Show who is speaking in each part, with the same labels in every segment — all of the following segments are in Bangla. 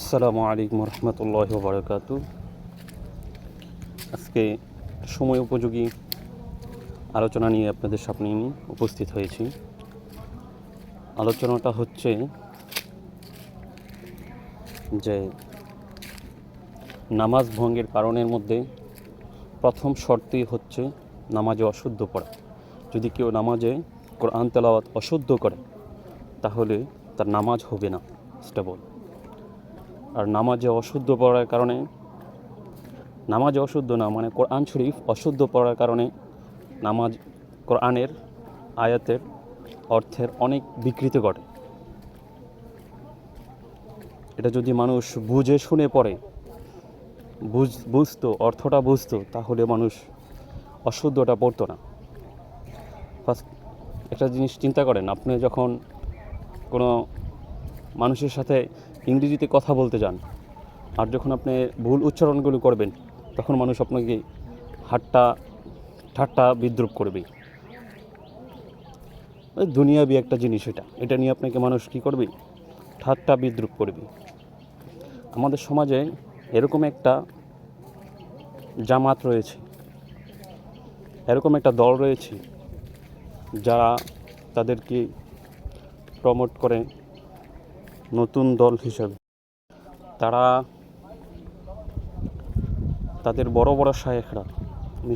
Speaker 1: আসসালামু আলাইকুম রহমতুল্লাহ বারকাতু। আজকে সময় উপযোগী আলোচনা নিয়ে আপনাদের সামনে আমি উপস্থিত হয়েছি। আলোচনাটা হচ্ছে যে নামাজ ভঙ্গের কারণের মধ্যে প্রথম শর্তই হচ্ছে নামাজে অশুদ্ধ পড়া। যদি কেউ নামাজে কোরআন তেলাওয়াত অশুদ্ধ করে, তাহলে তার নামাজ হবে না, সেটা বল আর নামাজে অশুদ্ধ পড়ার কারণে, নামাজে অশুদ্ধ না মানে কোরআন শরীফ অশুদ্ধ পড়ার কারণে নামাজ কোরআনের আয়াতের অর্থের অনেক বিকৃতি ঘটে। এটা যদি মানুষ বুঝে শুনে পড়ে, বুঝ, বুঝতো, অর্থটা বুঝতো, তাহলে মানুষ অশুদ্ধটা পড়তো না। ফার্স্ট, একটা জিনিস চিন্তা করেন, আপনি যখন কোনো মানুষের সাথে ইংরেজিতে কথা বলতে যান। আর যখন আপনি ভুল উচ্চারণগুলো করবেন, তখন মানুষ আপনাকে হাট্টা ঠাট্টা বিদ্রুপ করবে দুনিয়াবি একটা জিনিস এটা। এটা নিয়ে আপনাকে মানুষ কী করবে? ঠাট্টা বিদ্রুপ করবে। আমাদের সমাজে এরকম একটা জামাত রয়েছে। এরকম একটা দল রয়েছে, যারা তাদেরকে প্রমোট করে নতুন দল হিসাবে। তারা তাদের বড় বড় শায়েখরা, আমি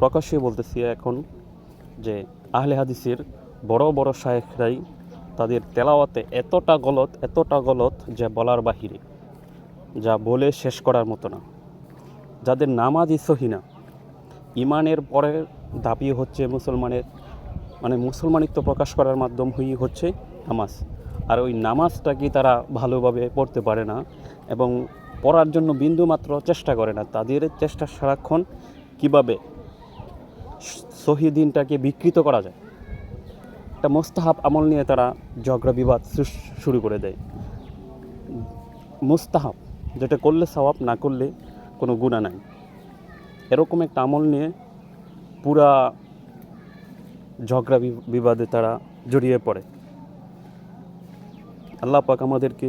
Speaker 1: প্রকাশ্যে বলতেছি এখন যে আহলে হাদিসের বড় বড় শায়েখরাই তাদের তেলাওয়াতে এতটা গলত এতটা গলত যে বলার বাহিরে, যা বলে শেষ করার মতো না। যাদের নামাজই সহিনা ইমানের পরে দাবি হচ্ছে মুসলমানের মানে মুসলমানিত্ব প্রকাশ করার মাধ্যম হই হচ্ছে নামাজ। আর ওই নামাজটাকে তারা ভালোভাবে পড়তে পারে না? এবং পড়ার জন্য বিন্দুমাত্র চেষ্টা করে না। তাদের চেষ্টা সারাক্ষণ কীভাবে শহীদিনটাকে বিকৃত করা যায়? একটা মোস্তাহাব আমল নিয়ে তারা ঝগড়া বিবাদ শুরু করে দেয়। মুস্তাহাব, যেটা করলে সওয়াব, না করলে কোনো গুণা নাই। এরকম একটা আমল নিয়ে পুরা ঝগড়া বিবাদে তারা জড়িয়ে পড়ে। আল্লাহ পাক আমাদেরকে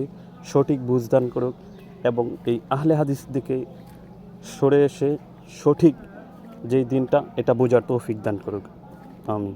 Speaker 1: সঠিক বুঝদান করুক এবং এই আহলে হাদিস দিকে সরে এসে সঠিক যেই দিনটা, এটা বোঝার তৌফিক দান করুক। আমি